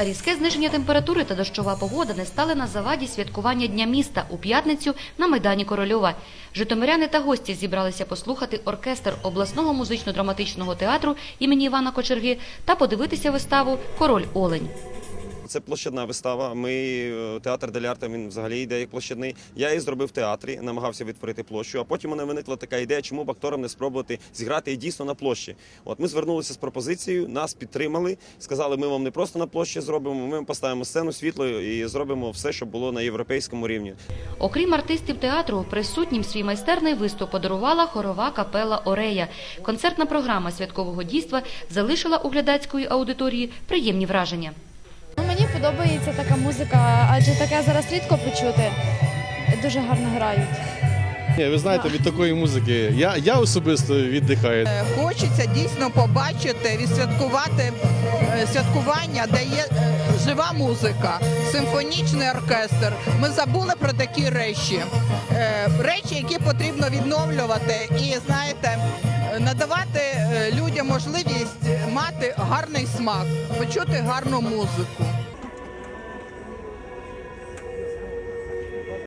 Різке зниження температури та дощова погода не стали на заваді святкування Дня міста у п'ятницю на Майдані Корольова. Житомиряни та гості зібралися послухати оркестр обласного музично-драматичного театру імені Івана Кочерги та подивитися виставу Король Олень. Це площадна вистава. Ми е, театр Делярта він взагалі йде як площадний. Я її зробив в театрі, намагався відтворити площу. А потім у мене виникла така ідея, чому б акторам не спробувати зіграти дійсно на площі. От ми звернулися з пропозицією, нас підтримали, сказали, ми вам не просто на площі зробимо. Ми вам поставимо сцену світло і зробимо все, щоб було на європейському рівні. Окрім артистів театру, присутнім свій майстерний виступ подарувала хорова капела Орея. Концертна програма святкового дійства залишила у глядацької аудиторії приємні враження. Подобається така музика, адже таке зараз рідко почути. Дуже гарно грають. Ні, ви знаєте, від такої музики я, я особисто віддихаю. Е, Хочеться дійсно побачити, відсвяткувати е, святкування, де є е, жива музика, симфонічний оркестр. Ми забули про такі речі. Речі, які потрібно відновлювати і знаєте, надавати людям можливість мати гарний смак, почути гарну музику.